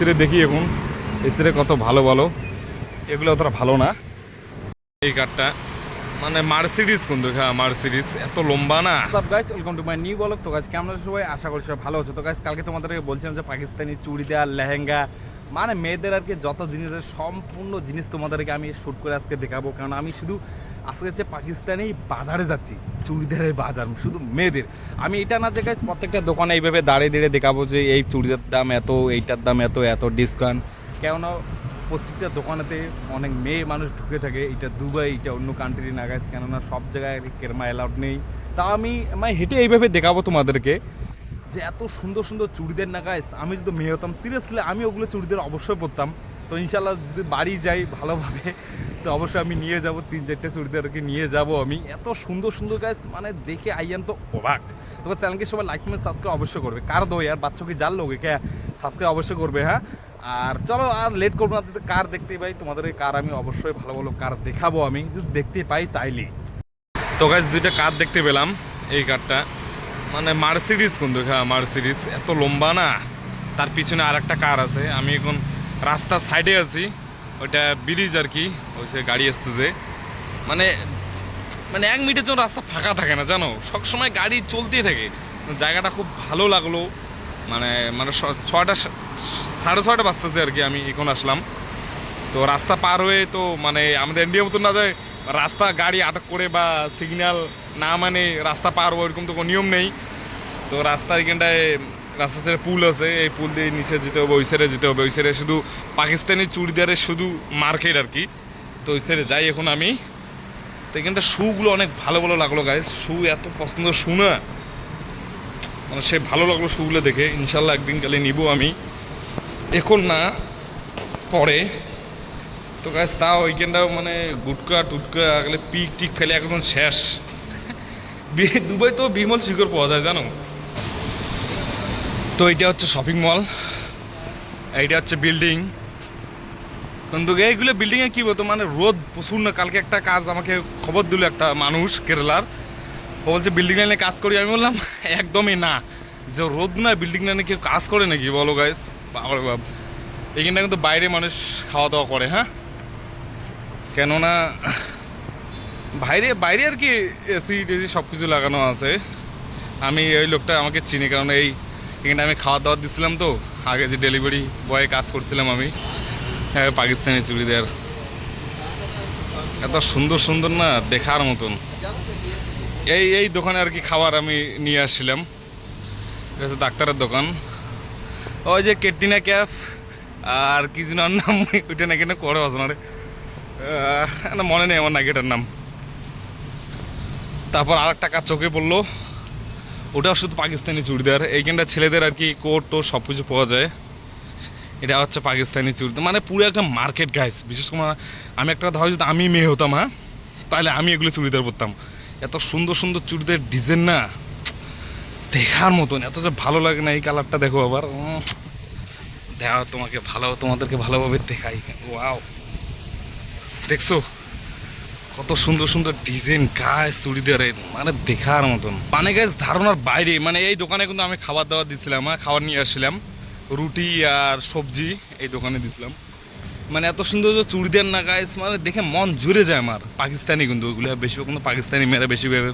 এসিরে দেখি এখন। এসিরে কত ভালো ভালো এগুলো অতটা ভালো না। এই কারটা মানে মার্সিডিস কিন্তু হ্যাঁ মার্সিডিস এত লম্বা না। সব guys welcome to my new vlog তো গাইস কেমন আছো সবাই? আশা করি সবাই ভালো আছো। তো গাইস কালকে তোমাদেরকে বলছিলাম যে পাকিস্তানি চুড়িদার লেহেঙ্গা মানে মেয়েদের আর কি যত জিনিস সম্পূর্ণ জিনিস তোমাদেরকে আমি শ্যুট করে আজকে দেখাবো। কারণ আমি শুধু আজকে হচ্ছে পাকিস্তানি বাজারে যাচ্ছি, চুড়িদারের বাজার, শুধু মেয়েদের। আমি এটা না গাইস প্রত্যেকটা দোকানে এইভাবে দাঁড়িয়ে দাঁড়িয়ে দেখাবো যে এই চুড়িদার দাম এত, এইটার দাম এত এত ডিসকাউন্ট কেননা প্রত্যেকটা দোকানেতে অনেক মেয়ে মানুষ ঢুকে থাকে, এটা দুবাই, এটা অন্য কান্ট্রি না গাইস কেননা সব জায়গায় কেরমা অ্যালাউড নেই। তা আমি মানে হেঁটে এইভাবে দেখাবো তোমাদেরকে যে এত সুন্দর সুন্দর চুড়িদার নাগাইস আমি যদি মেয়ে হতাম সিরিয়াসলি আমি ওগুলো চুড়িদার অবশ্যই পরতাম। তো ইনশাল্লাহ যদি বাড়ি যাই ভালোভাবে, তো অবশ্যই আমি নিয়ে যাব, তিন চারটে চুড়িদারকে নিয়ে যাব আমি। এত সুন্দর সুন্দর গাইস মানে দেখে আইয়ান তো অবাক। তো চ্যানেলকে সবাই লাইক কমেন্ট সাবস্ক্রাইব অবশ্যই করবে। কার দো আর বাচ্চাকে জাল লোকে কে সাবস্ক্রাইব অবশ্যই করবে হ্যাঁ? আর চলো, আর লেট করব না কার দেখতে পাই, তোমাদের কার আমি অবশ্যই ভালো ভালো কার দেখাবো আমি। যদি দেখতে পাই, তাইলে। তো গাছ দুইটা কার দেখতে পেলাম এই কারটা মানে মার্সিডিস কিন্তু হ্যাঁ মার্সিডিস এত লম্বা না। তার পিছনে আর একটা কার আছে। আমি এখন রাস্তার সাইডে আছি, ওইটা ব্রিজ আর কি ওই সে গাড়ি আসতেছে। মানে মানে এক মিনিটের জন্য রাস্তা ফাঁকা থাকে না, জানো? সবসময় গাড়ি চলতেই থাকে। জায়গাটা খুব ভালো লাগল। মানে মানে সা- সাড়ে ছয়টা বাজতেছে আর কি, আমি এখন আসলাম। তো রাস্তা পার হয়ে তো মানে আমাদের ইন্ডিয়া মতন না যায় রাস্তা, গাড়ি আটক করে বা সিগন্যাল না মানে রাস্তা পার হব এরকম তো কোনো নিয়ম নেই। তো রাস্তার এখানটায় রাস্তার সাইডে পুল আছে, এই পুল দিয়ে নিচে যেতে হবে, ওই সাইডে যেতে হবে, ওই সাইডে শুধু পাকিস্তানি চুড়িদারের শুধু মার্কেট আর কি। তো ওই সাইডে যাই এখন আমি। তো এখানটা শুগুলো অনেক ভালো ভালো লাগল গায়ে শু এত পছন্দ শু না। মানে সে ভালো লাগল শুগুলো দেখে। ইনশাল্লাহ একদিন কালে নিব আমি। এখন না, পরে। তো গাছ তাও ওইখানটাও মানে গুটকা টুটকা আগলে পিক টিক ফেলে একদম শেষ। দুবাই তো বিমল শিকড় পাওয়া যায়, জানো? তো এইটা হচ্ছে শপিং মল এইটা হচ্ছে বিল্ডিং কিন্তু এইগুলো বিল্ডিংয়ে কী বলতো মানে রোদ প্রচুর না কালকে একটা কাজ আমাকে খবর দিল একটা মানুষ, কেরালার। ও বলছে বিল্ডিং লাইনে কাজ করি? আমি বললাম, একদমই না। যে রোদ না বিল্ডিং লাইনে কেউ কাজ করে নাকি? বলো গাইস বাবার বাব এখানটা কিন্তু বাইরে মানুষ খাওয়া দাওয়া করে হ্যাঁ? কেননা, বাইরে বাইরে আর কি এসি টেসি সব কিছু লাগানো আছে। আমি ওই লোকটা আমাকে চিনি, কারণ এই এখানে আমি খাওয়া দাওয়া দিছিলাম তো। আগে যে ডেলিভারি বয়ে কাজ করছিলাম আমি হ্যাঁ পাকিস্তানি চুড়িদার। এত সুন্দর সুন্দর না দেখার মতন। এই এই দোকানে আর কি খাবার আমি নিয়ে আসছিলাম। এটা হচ্ছে ডাক্তারের দোকান। ওই যে কেটিনা ক্যাফ, আর কি যেন নাম, ওইটা নাকি না করে আছে না রে। মনে নেই আমার নাকি এটার নাম। তারপর আর একটা কাজ চোখে পড়ল। ওটাও শুধু পাকিস্তানি চুড়িদার। এইখানটা ছেলেদের আর কি কোট টোট সব কিছু পাওয়া যায়। এটা হচ্ছে পাকিস্তানি চুড়িদার। মানে পুরো একটা মার্কেট গাইস বিশেষ করে আমি একটা কথা যদি আমি মেয়ে হতাম হ্যাঁ? তাহলে আমি এগুলো চুড়িদার পরতাম। এত সুন্দর সুন্দর চুড়িদার ডিজাইন না। দেখার মতন। এত যে ভালো লাগে না এই কালারটা দেখো আবার। দেখাও তোমাকে, ভালো তোমাদেরকে ভালোভাবে দেখাই। ওয়াও দেখছ? কত সুন্দর সুন্দর ডিজাইন গায়ে চুড়িদারের মানে দেখার মতন। মানে গাছ ধারণার বাইরে মানে এই দোকানে কিন্তু আমি খাবার দাবার দিছিলাম হ্যাঁ খাবার নিয়ে আসছিলাম। রুটি আর সবজি এই দোকানে দিছিলাম। মানে এত সুন্দর যে চুড়িদার না গাইস মানে দেখে মন জুড়ে যায় আমার। পাকিস্তানি কিন্তু ওইগুলো বেশিরভাগ কিন্তু পাকিস্তানি মেয়েরা বেশিরভাগ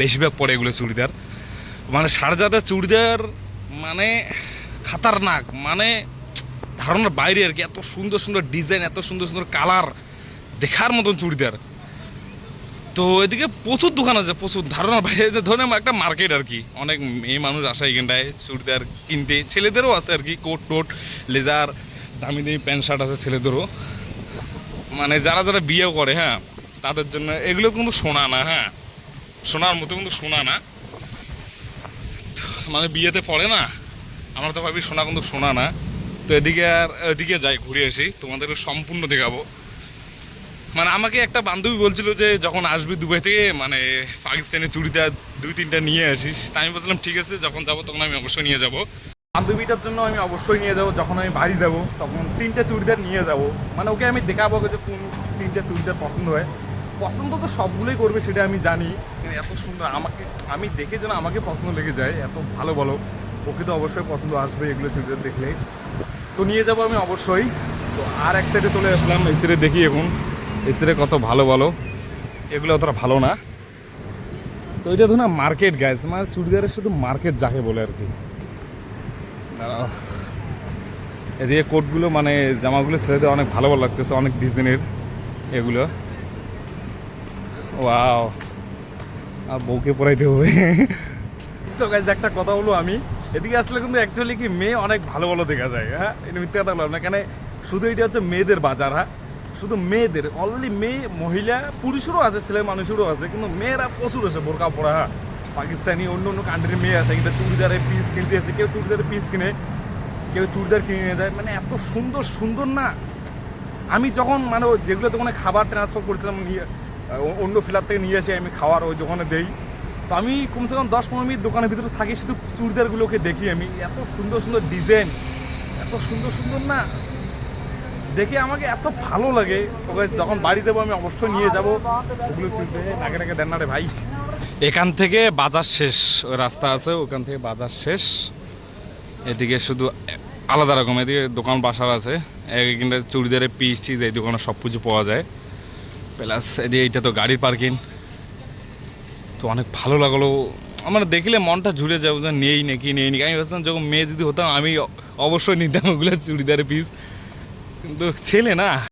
বেশিরভাগ পরে এগুলো চুড়িদার মানে সারজাদা চুড়িদার মানে খাতারনাক মানে ধারণার বাইরে আর কি। এত সুন্দর সুন্দর ডিজাইন এত সুন্দর সুন্দর কালার দেখার মতন চুড়িদার তো এদিকে প্রচুর দোকান আছে, প্রচুর। ধারণার বাইরে ধরে একটা মার্কেট আর কি। অনেক মেয়ে মানুষ আসে এখানটায়, চুড়িদার কিনতে। ছেলেদেরও আছে আর কি, কোট টোট, লেজার, দামি দামি প্যান্ট শার্ট আছে ছেলেদেরও। মানে যারা যারা বিয়েও করে হ্যাঁ তাদের জন্য এগুলো কিন্তু শোনা না হ্যাঁ। শোনার মতো কিন্তু শোনা না। মানে বিয়েতে পড়ে না। আমরা তো ভাবি শোনা কিন্তু শোনা না। তো এদিকে আর এদিকে যাই, ঘুরে আসি। তোমাদেরকে সম্পূর্ণ দেখাবো। মানে আমাকে একটা বান্ধবী বলছিল যে, যখন আসবি দুবাই থেকে মানে পাকিস্তানি চুড়িদার দুই তিনটা নিয়ে আসিস। তাই আমি বলছিলাম, ঠিক আছে, যখন যাব তখন আমি অবশ্যই নিয়ে যাব। বান্ধবীটার জন্য আমি অবশ্যই নিয়ে যাব। যখন আমি বাড়ি যাব, তখন তিনটে চুড়িদার নিয়ে যাব। মানে ওকে আমি দেখাবো যে কোন তিনটে চুড়িদার পছন্দ হয়। পছন্দ তো সবগুলোই করবে, সেটা আমি জানি। এত সুন্দর আমাকে, আমি দেখে যেন আমাকে পছন্দ লেগে যায়, এত ভালো বলো। ওকে তো অবশ্যই পছন্দ আসবে এগুলো চুড়িদার দেখলে। তো নিয়ে যাব আমি অবশ্যই। তো আর এক সাইডে চলে আসলাম, এই সাইডে দেখি এখন। সাইডে কত ভালো ভালো এগুলো অতটা ভালো না। তো এটা ধরুন মার্কেট গাইজ মানে চুড়িদারের শুধু মার্কেট যাকে বলে আর কি। এদিকে কোটগুলো মানে জামাগুলো ছেলেদের অনেক ভালো ভালো লাগতেছে, অনেক ডিজাইনের এগুলো। ওয়াও। আর বউকে পড়াইতে হবে তো গাইজ একটা কথা বলব আমি। এদিকে আসলে কিন্তু অ্যাকচুয়ালি কি মেয়ে অনেক ভালো ভালো দেখা যায় হ্যাঁ? এটা মিথ্যে কথা বললাম না, কেন? শুধু এটা হচ্ছে মেয়েদের বাজার হ্যাঁ? শুধু মেয়েদের অনলি মেয়ে, মহিলা, পুরুষেরও আছে, ছেলে মানুষেরও আছে, কিন্তু মেয়েরা প্রচুর আছে বোরকা পরা হ্যাঁ। পাকিস্তানি অন্য অন্য কান্ট্রির মেয়ে আছে, কিন্তু চুড়িদারের পিস কিনতে আছে কেউ চুড়িদারের পিস কিনে, কেউ চুড়িদার কিনে নিয়ে যায়। মানে এত সুন্দর সুন্দর না। আমি যখন মানে যেগুলো দোকানে খাবার ট্রান্সফার করেছিলাম, নিয়ে অন্য ফিলার থেকে নিয়ে এসে আমি খাওয়ার ওই দোকানে দেই। তো আমি কমসে কম দশ পনেরো মিনিট দোকানের ভিতরে থাকি, শুধু চুড়িদারগুলোকে দেখি আমি। এত সুন্দর সুন্দর ডিজাইন এত সুন্দর সুন্দর না। দেখে আমাকে এত ভালো লাগে। যখন বাড়ি যাব, আমি অবশ্যই নিয়ে যাব। ওগুলো চুলতে নাকে নাকে দেন না রে ভাই। এখান থেকে বাজার শেষ। রাস্তা আছে, ওখান থেকে বাজার শেষ। এদিকে শুধু আলাদা রকম, এদিকে দোকান বাসার আছে। এখানটা চুড়িদারের পিস, টিস, এই দোকানে সব কিছু পাওয়া যায়। প্লাস এদিকে এইটা তো গাড়ির পার্কিং। তো অনেক ভালো লাগল। আমার দেখলে মনটা জুড়ে যাব যে নেই নাকি নেই নাকি। আমি ভাবছিলাম, যখন মেয়ে যদি হতাম, আমি অবশ্যই নিতাম ওগুলো চুড়িদারের পিস। কিন্তু ছেলে না।